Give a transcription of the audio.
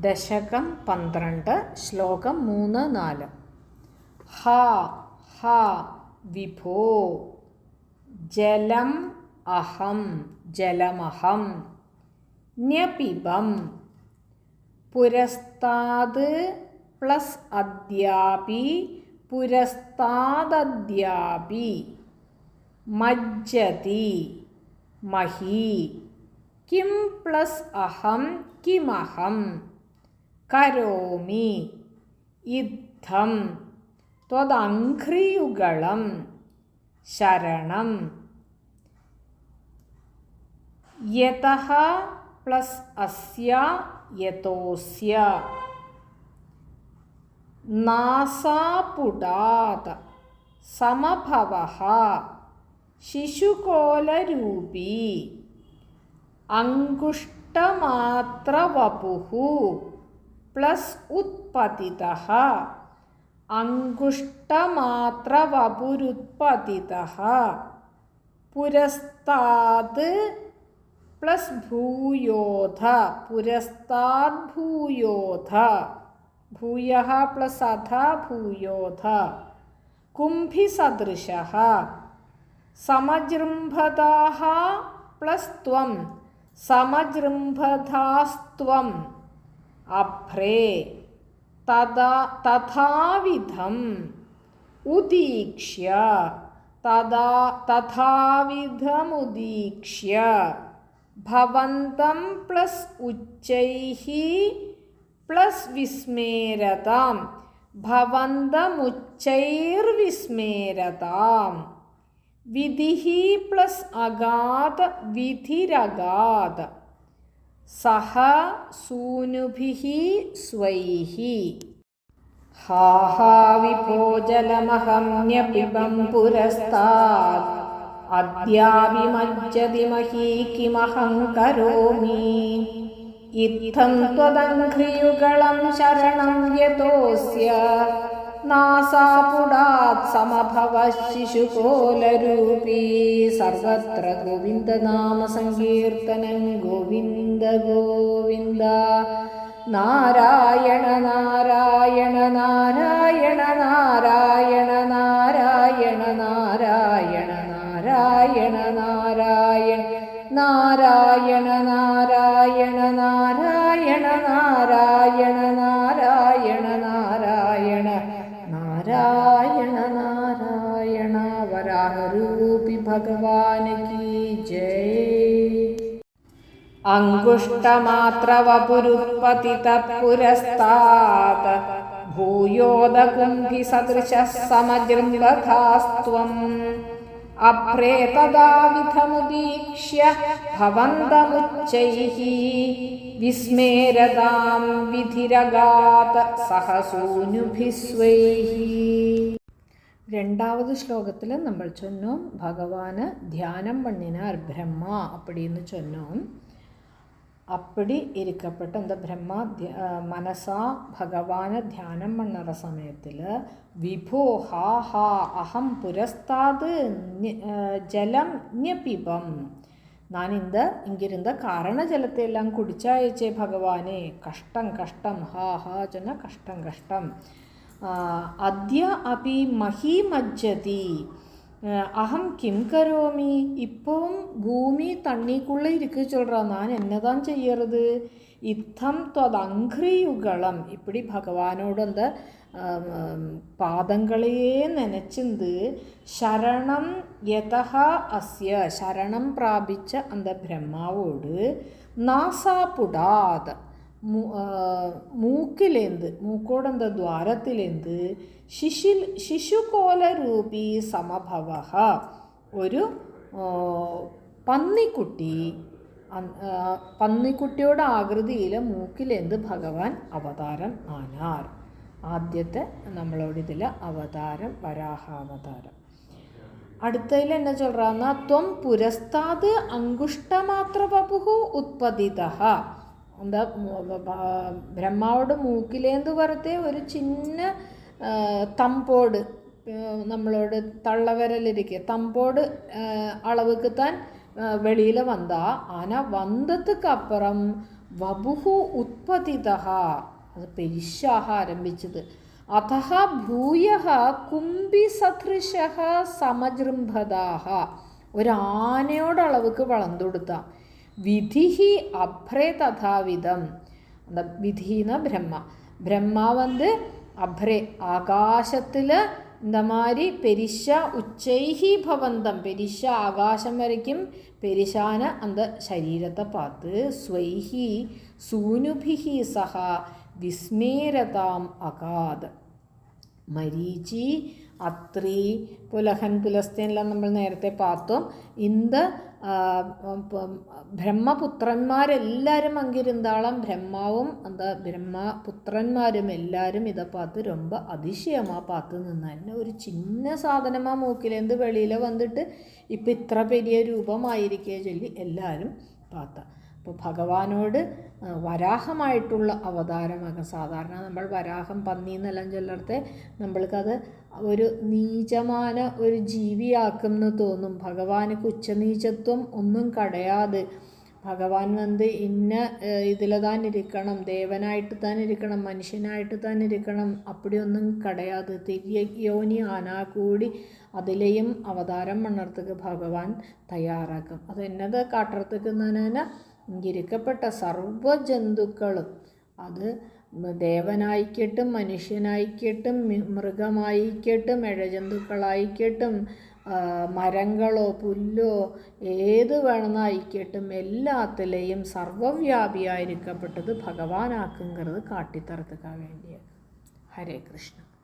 ദശകം പന്ത്രണ്ട് ശ്ലോകം മൂന്ന് നാല്. ഹ ഹ വിഭോ ജലം അഹം ജലമഹം ന്യപിബം. പുരസ്താത് പ്ലസ് അദ്യാപി പുരസ്താദ്യാപി മജ്ജതി മഹി കിം പ്ലസ് അഹം കിമഹം. കരോമി യുദ്ധം ത്വദംഘ്രിയുഗളം ശരണം. യതഃ പ്ലസ് അസ്യ യതോസ്യ നാസാപുടാത് സമഭവ ശിശുകോലരൂപീ അങ്കുഷ്ടമാത്രവപുः പ്ലസ് ഉത്പതിതः. അങ്കുഷ്ടമാത്രവപുരുത്പതിതः പുരസ്താത് പ്ലസ് ഭൂയോധ. പുരസ്താത് ഭൂയോധ. ഭൂയ പ്ലസ് അധ ഭൂയോധ. കുംഭിസദൃശ. സമജൃംഭതാः പ്ലസ് ത്വം. സമജൃംഭധാസ്ത്വം अभ्रे तदा तथाविधम् उदीक्ष्य तदा तथाविधमुदीक्ष्य भवन्तं प्लस् उच्चैः प्लस् विस्मेरतां भवन्तमुच्चैर्विस्मेरतां विधिः प्लस् अगात् विधिरगात् സഹ സൂനുഭിः സ്വൈः. ഹാഹാവിഭോജലമഹമ്യപിബം പുരസ്താത് അദ്യാവിമജ്ജതി മഹീ കിമഹം കരോമി. ഇത്തം ത്വദംഘ്രിയുഗളം ശരണം യതോസ്യ നാസാപുടാത് സമഭവ ശിശുകോലരൂപീ സർവത്ര ഗോവിന്ദനാമ സങ്കീർത്തനം ഗോവിന്ദ ഗോവിന്ദ. നാരായണ നാരായണ നാരായണ നാരായണ നാരായണ നാരായണ നാരായണ നാരായണ നാരായണ നാരായണ ഭഗവാനിക്ക് ജയ്. അങ്കുഷ്ടമാത്രവപുരുത്പതി തത്പുരസ്താത്. ഭൂയോദകുംഭി സദൃശ സമജൃംഗധാസ്ത്വം അപ്രേതദാവിധമുദീക്ഷ്യ ഭവന്തമുച്ചൈഃ വിസ്മേരതാം വിധിരഗാത് സഹസൂനുഭിസ്വൈഃ രണ്ടാവത് ശ്ലോകത്തിൽ നമ്മൾ ചൊന്നും ഭഗവാന് ധ്യാനം പണിനാർ ബ്രഹ്മ അപ്പടി എന്ന് ചൊന്നും. അപ്പടി ഇരിക്കപ്പെട്ട എന്താ ബ്രഹ്മ? മനസ്സാ ഭഗവാന് ധ്യാനം പണ്ണറ സമയത്തിൽ വിഭോ ഹാ ഹാ അഹം പുരസ്താത് ജലം ഞപിപം ഞാനിന്ത് ഇങ്ങിരുന്ന് കാരണ ജലത്തെ എല്ലാം കുടിച്ചയച്ചേ ഭഗവാനെ കഷ്ടം കഷ്ടം ഹാ ഹാ ചെന്ന കഷ്ടം കഷ്ടം. അദ്യ അപി മഹീമജ്ജതി അഹം കിം കരോമി? ഇപ്പം ഭൂമി തണ്ണിക്കുള്ള ഇരിക്കു ചൊല്ലറ ഞാൻ എന്നതാൻ ചെയ്യരുത്? ഇത്തം ത്വതഘ്രിയുകളം ഇപ്പടി ഭഗവാനോട് എന്ത് പാദങ്ങളെ നനച്ചിന്ത് ശരണം യഥ അസ്യ ശരണം പ്രാപിച്ച അന്ത ബ്രഹ്മാവോട് നാസാപുടാത് മൂക്കിലേന്ത്? മൂക്കോട് എന്താ ശിശിൽ ശിശു ശിശുകോലരൂപി സമഭവ. ഒരു പന്നിക്കുട്ടി. പന്നിക്കുട്ടിയുടെ ആകൃതിയിൽ മൂക്കിലെന്ത്? ഭഗവാൻ അവതാരം ആനാർ. ആദ്യത്തെ നമ്മളോട് ഇതിൽ അവതാരം വരാഹാവതാരം. അടുത്തതിൽ എന്നെ ചൊല്ലാന്ന ത്വം പുരസ്താത് അങ്കുഷ്ടമാത്ര വപുഹു ഉത്പതിത. എന്താ ബ്രഹ്മാവോട് മൂക്കിലേന്ത് പറത്തെ ഒരു ചിന്ന തമ്പോട് നമ്മളോട് തള്ളവരലിരിക്കുക തമ്പോട് അളവുക്ക് താൻ വെളിയിൽ വന്നാ ആന വന്നതുക്ക് വപുഹു ഉത്പതിത അത് പെരിശാഹ ആരംഭിച്ചത്. അത ഭൂയ കുംഭി സദൃശ സമജൃംഭതാഹ ഒരാനയോട് അളവുക്ക് വളർന്നു കൊടുത്താൽ விதிஹி அப்ரே ததாவிதம் அந்த விதினா பிரம்மா பிரம்மா வந்து அப்ரே ஆகாசத்தில் இந்த மாதிரி பெரிஷா உச்சைஹி பவந்தம் பெரிஷா ஆகாசம் வரைக்கும் பெரிஷான அந்த சரீரத்தை பார்த்து ஸ்வைஹி சூனுபிஹி சகா விஸ்மேரதாம் அகாத் மரீச்சி അത്രി പുലഹൻ പുലസ്ത്യനെല്ലാം നമ്മൾ നേരത്തെ പാത്തും. ഇന്ത് ബ്രഹ്മപുത്രന്മാരെല്ലാവരും അങ്കിരുന്താളം ബ്രഹ്മാവും അത് ബ്രഹ്മപുത്രന്മാരും എല്ലാവരും ഇதை പാത്ത് രൊമ്പ അതിശയമാ പാത്ത് നിന്നായിരുന്നു ഒരു ചിന്ന സാധനമാണ് മൂക്കിലേന്ത് വെളിയിൽ വന്നിട്ട് ഇപ്പം ഇത്ര പെരിയ രൂപമായിരിക്കേ ചൊല്ലി എല്ലാവരും പാത്ത. അപ്പോൾ ഭഗവാനോട് വരാഹമായിട്ടുള്ള അവതാരമാകാം സാധാരണ നമ്മൾ വരാഹം പന്നി എന്നെല്ലാം ചൊല്ലത്തെ നമ്മൾക്കത് ഒരു നീചമാന ഒരു ജീവിയാക്കും എന്ന് തോന്നും. ഭഗവാന് കുച്ഛനീചത്വം ഒന്നും കടയാതെ. ഭഗവാൻ വന്ന് ഇന്ന ഇതിൽ ഇരിക്കണം ദേവനായിട്ട് താൻ ഇരിക്കണം മനുഷ്യനായിട്ട് താൻ ഇരിക്കണം അപ്പടിയൊന്നും കടയാതെ. തിരിയ യോനി ആനാ കൂടി അതിലെയും അവതാരം മണ്ണർത്തക്ക് ഭഗവാൻ തയ്യാറാക്കും. അത് എന്നത് കാട്ടറത്തുക്ക് തന്നെ ഇരിക്കപ്പെട്ട സർവ ജന്തുക്കളും അത് ദേവനായിക്കട്ടും മനുഷ്യനായിക്കട്ടും മൃഗമായിക്കട്ടും ഇഴജന്തുക്കളായിക്കട്ടും മരങ്ങളോ പുല്ലോ ഏത് വേണമെന്നായിക്കട്ടും എല്ലാത്തിലെയും സർവവ്യാപിയായിരിക്കപ്പെട്ടത് ഭഗവാനാക്കുങ്കറത് കാട്ടിത്തറത്തുക്കാൻ വേണ്ടിയാണ്. ഹരേ കൃഷ്ണ.